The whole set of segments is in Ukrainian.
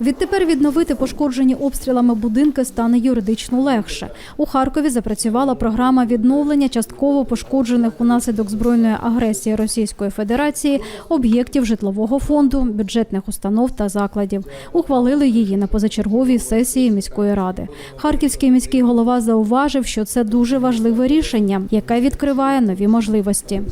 Відтепер відновити пошкоджені обстрілами будинки стане юридично легше. У Харкові запрацювала програма відновлення частково пошкоджених унаслідок збройної агресії Російської Федерації об'єктів житлового фонду, бюджетних установ та закладів. Ухвалили її на позачерговій сесії міської ради. Харківський міський голова зауважив, що це дуже важливе рішення, яке відкриває нові можливості.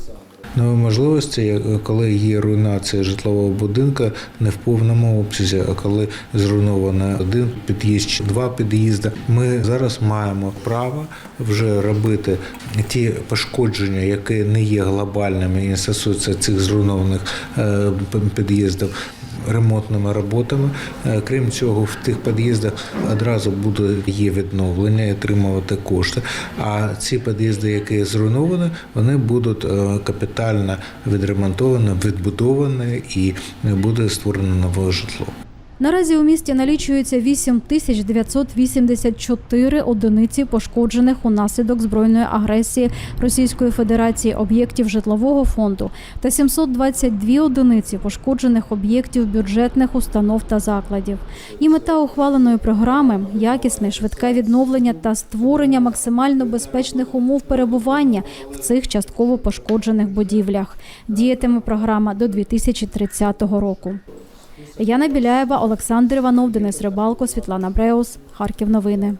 Нові можливості, е, коли є руйнація житлового будинку не в повному обсязі, а коли зруйновано один під'їзд чи два під'їзди. Ми зараз маємо право вже робити ті пошкодження, які не є глобальними і стосуються цих зруйнованих е, під'їздів. Ремонтними роботами, Е, крім цього, в тих під'їздах одразу буде є відновлення і отримувати кошти. А ці під'їзди, які зруйновані, вони будуть е, капітально відремонтовані, відбудовані і буде створено нове житло. Наразі у місті налічується 8 тисяч 984 одиниці пошкоджених унаслідок збройної агресії Російської Федерації об'єктів житлового фонду та 722 одиниці пошкоджених об'єктів бюджетних установ та закладів. І мета ухваленої програми якісне швидке відновлення та створення максимально безпечних умов перебування в цих частково пошкоджених будівлях. Діятиме програма до 2030 року. Яна Біляєва, Олександр Іванов, Денис Рибалко, Світлана Бреус. Харків новини.